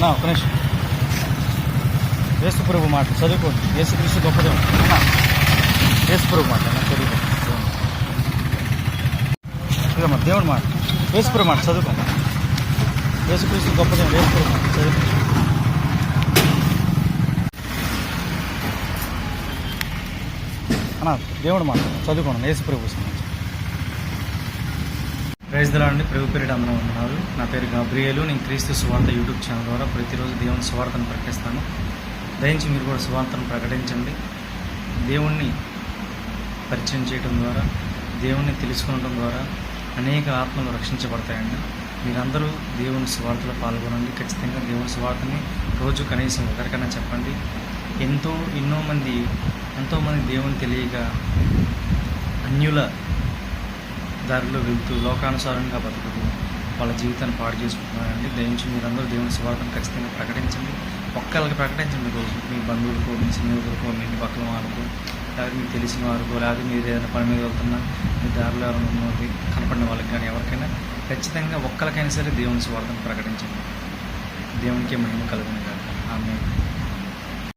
అన్నా ఒక నిమిషం. యేసు ప్రభు మాట చదువుకోండి. యేసు క్రీస్తు గొప్పదేవుడు అన్నా యేసు ప్రభు మాట అన్న చదువుకోండి. ఇదమ్మా దేవుడు మాట. యేసు ప్రభు మాట చదువుకోండి. యేసు క్రీస్తు గొప్పదేవుడు యేసు ప్రభు మాట చదువుకోండి. అన్న దేవుడు మాట చదువుకోండి. యేసు ప్రభు సంబంధించి ప్రైజ్ ప్రభు పేరిట అందరం ఉన్నారు నా పేరు గాబ్రియేలు. నేను క్రీస్తు సువార్త యూట్యూబ్ ఛానల్ ద్వారా ప్రతిరోజు దేవుని సువార్తను ప్రకటిస్తాను. దయించి మీరు కూడా సువార్తను ప్రకటించండి. దేవుణ్ణి పరిచయం చేయడం ద్వారా దేవుణ్ణి తెలుసుకోవడం ద్వారా అనేక ఆత్మలు రక్షించబడతాయండి. మీరందరూ దేవుని సువార్తలో పాల్గొనండి. ఖచ్చితంగా దేవుని సువార్తని రోజు కనీసం ఒకరికైనా చెప్పండి. ఎంతో ఎన్నో మంది ఎంతోమంది దేవుని తెలియక అన్యుల దారిలో వెళ్తూ లోకానుసారంగా బతుకుతూ వాళ్ళ జీవితాన్ని పాడు చేసుకుంటున్నారండి. దయించి మీరందరూ దేవుని స్వార్థను ఖచ్చితంగా ప్రకటించండి. ఒక్కళ్ళకి ప్రకటించండి రోజు. మీ బంధువులకో మీ స్నేహితులకో మీ ఇంటి పక్కన వాళ్ళకో లేదా మీకు తెలిసిన వారికో లేదా మీరు ఏదైనా పని మీద వెళ్తున్నా మీ దారిలో ఎవరైనా ఉన్నది కనపడిన వాళ్ళకి కానీ ఎవరికైనా ఖచ్చితంగా ఒక్కరికైనా సరే దేవుని స్వార్థను ప్రకటించండి. దేవునికి మహిమ కలుగుతుంది కదా ఆమె